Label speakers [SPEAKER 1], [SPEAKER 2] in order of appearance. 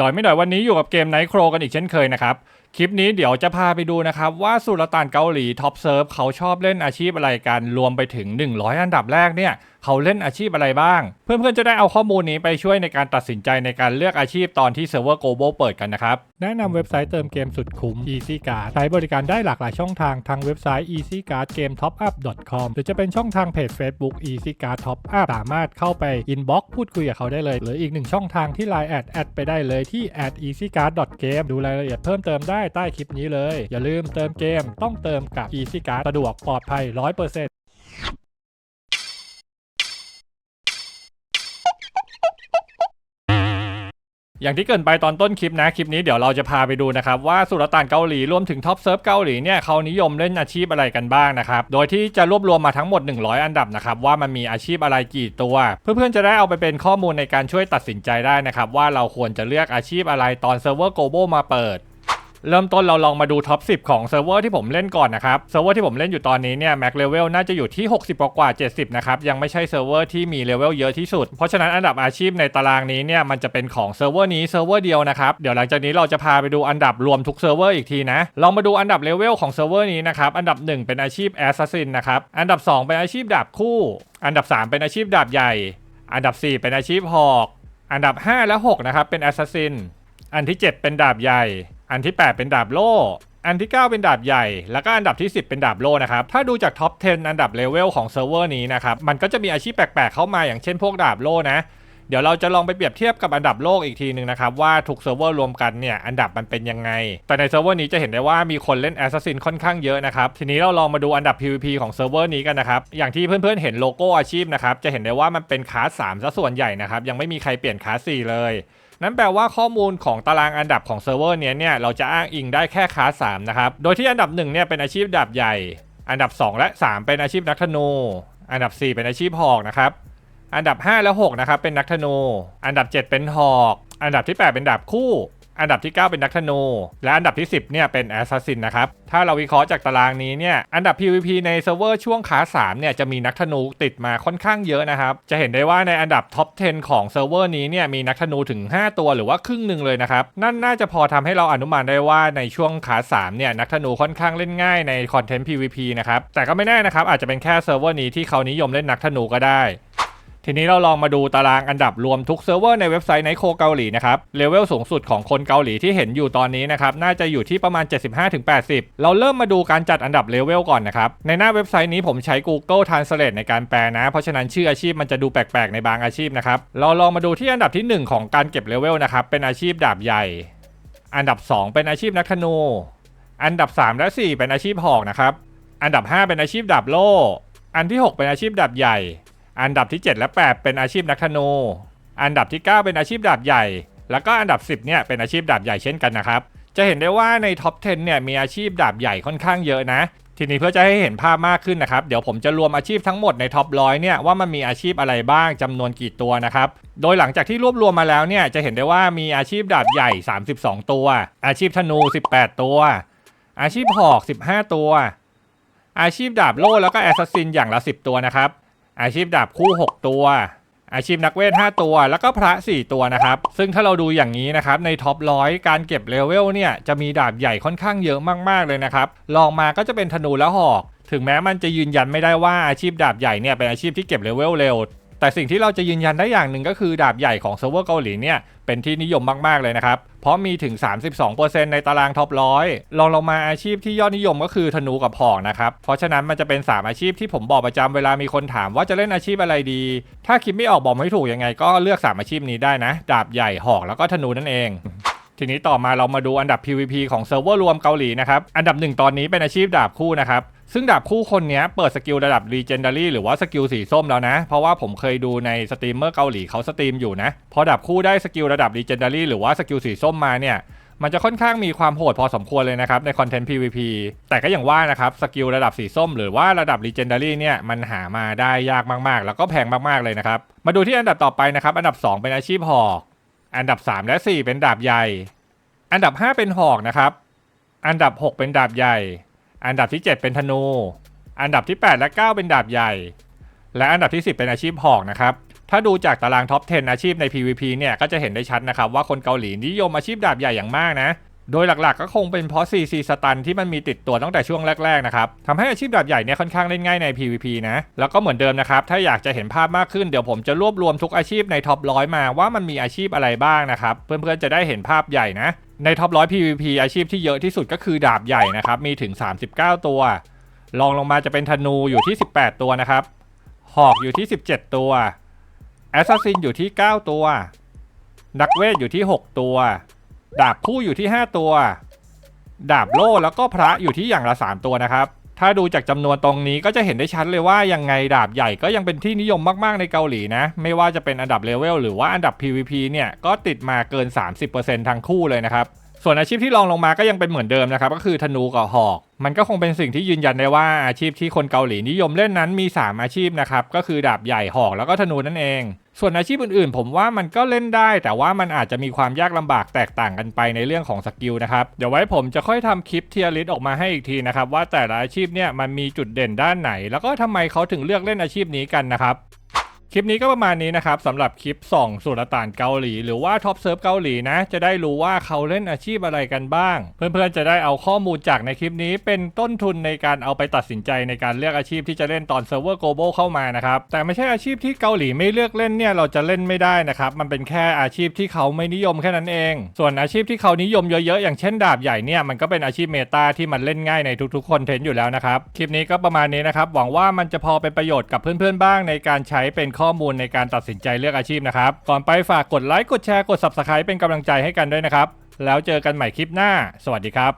[SPEAKER 1] ดอยไม่ดอยวันนี้อยู่กับเกมไนท์โครกันอีกเช่นเคยนะครับ คลิปนี้เดี๋ยวจะพาไปดูนะครับ ว่าสุลต่านเกาหลีท็อปเซิร์ฟเขาชอบเล่นอาชีพอะไรกันรวมไปถึง 100 อันดับแรกเนี่ยเขาเล่นอาชีพอะไรบ้าง เพื่อนๆจะได้เอาข้อมูลนี้ไปช่วยในการตัดสินใจในการเลือกอาชีพตอนที่เซิร์ฟเวอร์ global เปิดกันนะครับ แนะนำเว็บไซต์เติมเกมสุดคุ้ม Easy Card ใช้บริการได้หลากหลายช่องทางทั้งเว็บไซต์ Easy Card Game Top Up com หรือจะเป็นช่องทางเพจ Facebook Easy Card Top Up สามารถเข้าไป inbox พูดคุยกับเขาได้เลย หรืออีกหนึ่งช่องทางที่ Line แอดแอดไปได้เลยที่ at easycard game ดูรายละเอียดเพิ่มเติมได้ใต้คลิปนี้เลย อย่าลืมเติมเกมต้องเติมกับ Easy Card สะดวกปลอดภัย 100%อย่างที่เกินไปตอนต้นคลิปนะ คลิปนี้เดี๋ยวเราจะพาไปดูนะครับ ว่าสุลต่านเกาหลีรวมถึงท็อปเซิร์ฟเกาหลีเนี่ยเขานิยมเล่นอาชีพอะไรกันบ้างนะครับ โดยที่จะรวบรวมมาทั้งหมด 100 อันดับนะครับ ว่ามันมีอาชีพอะไรกี่ตัว เพื่อนๆจะได้เอาไปเป็นข้อมูลในการช่วยตัดสินใจได้นะครับ ว่าเราควรจะเลือกอาชีพอะไรตอนเซิร์ฟเวอร์โกลบอลมาเปิด เริ่มต้นเราลองมาดูท็อป 10 ของเซิร์ฟเวอร์ที่ผมเล่นก่อนนะครับเซิร์ฟเวอร์ที่ผมเล่นอยู่ตอนนี้เนี่ยแม็กเลเวลน่าจะอยู่ที่ 60 กว่า 70 นะครับ ยังไม่ใช่เซิร์ฟเวอร์ที่มีเลเวลเยอะที่สุด เพราะฉะนั้นอันดับอาชีพในตารางนี้เนี่ยมันจะเป็นของเซิร์ฟเวอร์นี้เซิร์ฟเวอร์เดียวนะครับเดี๋ยวหลังจากนี้เราจะพาไปดูอันดับรวมทุกเซิร์ฟเวอร์อีกทีนะลองมาดูอันดับเลเวลของเซิร์ฟเวอร์นี้นะครับอันดับ 1 เป็นอาชีพแอสซัสซินนะครับอันดับ 2 เป็นอาชีพดาบคู่ อันดับ 3 เป็นอาชีพดาบใหญ่ อันดับ 4 เป็นอาชีพหอก อันดับ 5 และ 6 นะครับ เป็นแอสซัสซิน อันที่ 7 เป็นดาบใหญ่ อันที่ 8 เป็นดาบโล่ อันที่ 9 เป็นดาบใหญ่ แล้วก็อันดับที่ 10 เป็นดาบโล่นะครับ ถ้าดูจากท็อป 10 อันดับเลเวลของเซิร์ฟเวอร์นี้นะครับ มันก็จะมีอาชีพแปลกๆเข้ามาอย่างเช่นพวกดาบโล่นะ เดี๋ยวเราจะลองไปเปรียบเทียบกับอันดับโลกอีกทีหนึ่งนะครับว่าทุกเซิร์ฟเวอร์รวมกันเนี่ยอันดับมันเป็นยังไง แต่ในเซิร์ฟเวอร์นี้จะเห็นได้ว่ามีคนเล่นแอสซัสซินค่อนข้างเยอะนะครับ ทีนี้เราลองมาดูอันดับ PVP ของเซิร์ฟเวอร์นี้กันนะครับ อย่างที่เพื่อนๆเห็นโลโก้อาชีพนะครับ จะเห็นได้ว่ามันเป็นคลาส3ซะส่วนใหญ่นะครับ ยังไม่มีใครเปลี่ยนคลาส4เลย นั่นแปลว่าข้อมูลของตารางอันดับของเซิร์ฟเวอร์เนี้ยเนี่ยเราจะอ้างอิงได้แค่คลาส3นะครับ โดยที่อันดับ1เนี่ยเป็นอาชีพดาบใหญ่ อันดับ 2 และ 3 เป็นอาชีพนักธนูอันดับ 4 เป็นอาชีพหอกนะครับ อันดับ 5 และ 6 นะครับ เป็นนักธนู อันดับ 7 เป็นหอก อันดับที่ 8 เป็นดาบคู่ อันดับที่ 9 เป็นนักธนู และอันดับที่ 10เนี่ยเป็นแอสซัสซินนะครับ ถ้าเราวิเคราะห์จากตารางนี้เนี่ย อันดับ PVP ในเซิร์ฟเวอร์ช่วงขา3เนี่ยจะมีนักธนูติดมาค่อนข้างเยอะนะครับ จะเห็นได้ว่าในอันดับท็อป 10 ของเซิร์ฟเวอร์นี้เนี่ยมีนักธนูถึง 5 ตัวหรือว่าครึ่งหนึ่งเลยนะครับ นั่นน่าจะพอทำให้เราอนุมานได้ว่าในช่วงขา3เนี่ยนักธนูค่อนข้างเล่นง่ายในคอนเทนต์ PVP นะครับ แต่ก็ไม่แน่นะครับอาจจะเป็นแค่เซิร์ฟเวอร์นี้ที่เขานิยมเล่นนักธนูก็ได้ ทีนี้เราลองมาดูตารางอันดับรวมทุกเซิร์ฟเวอร์ในเว็บไซต์ไนโคเกาหลีนะครับเลเวลสูงสุดของคนเกาหลีที่เห็นอยู่ตอนนี้นะครับน่าจะอยู่ที่ประมาณ 75-80 เราเริ่มมาดูการจัดอันดับเลเวลก่อนนะครับในหน้าเว็บไซต์นี้ผมใช้ Google Translate ในการแปลนะ เพราะฉะนั้นชื่ออาชีพมันจะดูแปลกๆในบางอาชีพนะครับเราลองมาดูที่อันดับที่ 1 ของการเก็บเลเวลนะครับเป็นอาชีพดาบใหญ่ อันดับ 2 เป็นอาชีพนักธนู อันดับ 3 และ 4 เป็นอาชีพหอกนะครับอันดับ 5 เป็นอาชีพดาบโล่อันที่ 6 เป็นอาชีพดาบใหญ่ อันดับที่ 7 และ 8 เป็นอาชีพนักธนู อันดับที่ 9 เป็นอาชีพดาบใหญ่ แล้วก็อันดับ 10เนี่ยเป็นอาชีพดาบใหญ่เช่นกันนะครับ จะเห็นได้ว่าในท็อป 10 เนี่ยมีอาชีพดาบใหญ่ค่อนข้างเยอะนะ ทีนี้เพื่อจะให้เห็นภาพมากขึ้นนะครับ เดี๋ยวผมจะรวมอาชีพทั้งหมดในท็อปร้อยเนี่ยว่ามันมีอาชีพอะไรบ้างจำนวนกี่ตัวนะครับ โดยหลังจากที่รวบรวมมาแล้วเนี่ยจะเห็นได้ว่ามีอาชีพดาบใหญ่ 32 ตัว อาชีพธนู 18 ตัว อาชีพหอก 15 ตัว อาชีพดาบโล่แล้วก็แอสซัสซินอย่างละ 10 ตัวนะครับ อาชีพดาบคู่ 6 ตัว อาชีพนักเวท 5 ตัว แล้วก็พระ 4 ตัวนะครับ ซึ่งถ้าเราดูอย่างนี้นะครับในท็อปร้อยการเก็บเลเวลเนี่ยจะมีดาบใหญ่ค่อนข้างเยอะมากๆเลยนะครับลองมาก็จะเป็นธนูและหอก ถึงแม้มันจะยืนยันไม่ได้ว่าอาชีพดาบใหญ่เนี่ยเป็นอาชีพที่เก็บเลเวลเร็ว แต่สิ่งที่เราจะยืนยันได้อย่างหนึ่งก็คือดาบใหญ่ของเซิร์ฟเวอร์เกาหลีเนี่ยเป็นที่นิยมมากๆเลยนะครับ เพราะมีถึง 32%ในตารางท็อปร้อยลองลงมาอาชีพที่ยอดนิยมก็คือธนูกับหอกนะครับ เพราะฉะนั้นมันจะเป็น 3 อาชีพที่ผมบอกประจำเวลามีคนถามว่าจะเล่นอาชีพอะไรดี ถ้าคิดไม่ออกบอกไม่ถูกยังไงก็เลือก 3 อาชีพนี้ได้นะ ดาบใหญ่หอกแล้วก็ธนูนั่นเอง ทีนี้ต่อมาเรามาดูอันดับ PVP ของเซิร์ฟเวอร์รวมเกาหลีนะครับ อันดับหนึ่งตอนนี้เป็นอาชีพดาบคู่นะครับ ซึ่งดาบคู่คนนี้เปิดสกิลระดับ Legendary หรือว่าสกิลสีส้มแล้วนะ เพราะว่าผมเคยดูในสตรีมเมอร์เกาหลีเขาสตรีมอยู่นะ พอดาบคู่ได้สกิลระดับ Legendary หรือว่าสกิลสีส้มมาเนี่ยมันจะค่อนข้างมีความโหดพอสมควรเลยนะครับในคอนเทนต์ PVP แต่ก็อย่างว่านะครับสกิลระดับสีส้มหรือว่าระดับ Legendary เนี่ยมันหามาได้ยากมากๆ แล้วก็แพงมากๆเลยนะครับ มาดูที่อันดับต่อไปนะครับอันดับ 2 เป็นอาชีพหอก อันดับ 3 และ 4 เป็นดาบใหญ่ อันดับ 5 เป็นหอกนะครับ อันดับ 6 เป็นดาบใหญ่ อันดับที่ 7 เป็นธนู อันดับที่ 8 และ 9 เป็นดาบใหญ่ และอันดับที่ 10 เป็นอาชีพหอกนะครับ ถ้าดูจากตารางท็อป 10 อาชีพใน PVP เนี่ยก็จะเห็นได้ชัดนะครับว่าคนเกาหลีนิยมอาชีพดาบใหญ่อย่างมากนะ โดยหลักๆก็คงเป็นเพราะ CC สตันที่มันมีติดตัวตั้งแต่ช่วงแรกๆนะครับทำให้อาชีพดาบใหญ่เนี่ยค่อนข้างเล่นง่ายใน PVP นะ แล้วก็เหมือนเดิมนะครับ ถ้าอยากจะเห็นภาพมากขึ้นเดี๋ยวผมจะรวบรวมทุกอาชีพในท็อปร้อยมาว่ามันมีอาชีพอะไรบ้างนะครับ เพื่อนๆจะได้เห็นภาพใหญ่นะ ในท็อปร้อย PVP อาชีพที่เยอะที่สุดก็คือดาบใหญ่นะครับมีถึง 39 ตัวรองลงมาจะเป็นธนูอยู่ที่ 18 ตัวนะครับ หอกอยู่ที่ 17 ตัวแอสซัสซินอยู่ที่ 9 ตัว นักเวทอยู่ที่ 6 ตัว ดาบคู่อยู่ที่ 5 ตัว ดาบโล่แล้วก็พระอยู่ที่อย่างละ 3 ตัวนะครับ ถ้าดูจากจำนวนตรงนี้ก็จะเห็นได้ชัดเลยว่ายังไงดาบใหญ่ก็ยังเป็นที่นิยมมากๆในเกาหลีนะ ไม่ว่าจะเป็นอันดับเลเวลหรือว่าอันดับ PVP เนี่ยก็ติดมาเกิน 30%ทั้งคู่เลยนะครับส่วนอาชีพที่รองลงมาก็ยังเป็นเหมือนเดิมนะครับก็คือธนูกับหอก มันก็คงเป็นสิ่งที่ยืนยันได้ว่าอาชีพที่คนเกาหลีนิยมเล่นนั้นมี 3 อาชีพนะครับก็คือดาบใหญ่หอกแล้วก็ธนูนั่นเอง ส่วนอาชีพอื่นๆ ผมว่ามันก็เล่นได้ แต่ว่ามันอาจจะมีความยากลำบากแตกต่างกันไปในเรื่องของสกิลนะครับ เดี๋ยวไว้ผมจะค่อยทำคลิปเทียร์ลิสออกมาให้อีกทีนะครับว่าแต่ละอาชีพเนี่ยมันมีจุดเด่นด้านไหน แล้วก็ทำไมเขาถึงเลือกเล่นอาชีพนี้กันนะครับ ลิปนี้ก็ประมาณนี้นะครับสำหรับคลิปส่องสุลต่านเกาหลี หรือว่าท็อปเซิร์ฟเกาหลีนะ จะได้รู้ว่าเขาเล่นอาชีพอะไรกันบ้าง เพื่อนๆจะได้เอาข้อมูลจากในคลิปนี้ เป็นต้นทุนในการเอาไปตัดสินใจในการเลือกอาชีพที่จะเล่นตอนเซิร์ฟเวอร์ global เข้ามานะครับแต่ไม่ใช่อาชีพที่เกาหลีไม่เลือกเล่นเนี่ยเราจะเล่นไม่ได้นะครับมันเป็นแค่อาชีพที่เขาไม่นิยมแค่นั้นเอง ส่วนอาชีพที่เขานิยมเยอะๆอย่างเช่นดาบใหญ่เนี่ยมันก็เป็นอาชีพเมตาที่มันเล่นง่ายในทุกๆคอนเทนต์อยู่แล้วนะครับคลิปนี้ก็ประมาณนี้นะครับหวังว่ามันจะพอเป็นประโยชน์กับเพื่อนๆบ้างในการใช้เป็นข้อข้อมูลในการตัดสินใจเลือกอาชีพนะครับ ก่อนไปฝากกดไลค์กดแชร์กด Subscribe เป็นกำลังใจให้กันด้วยนะครับ แล้วเจอกันใหม่คลิปหน้า สวัสดีครับ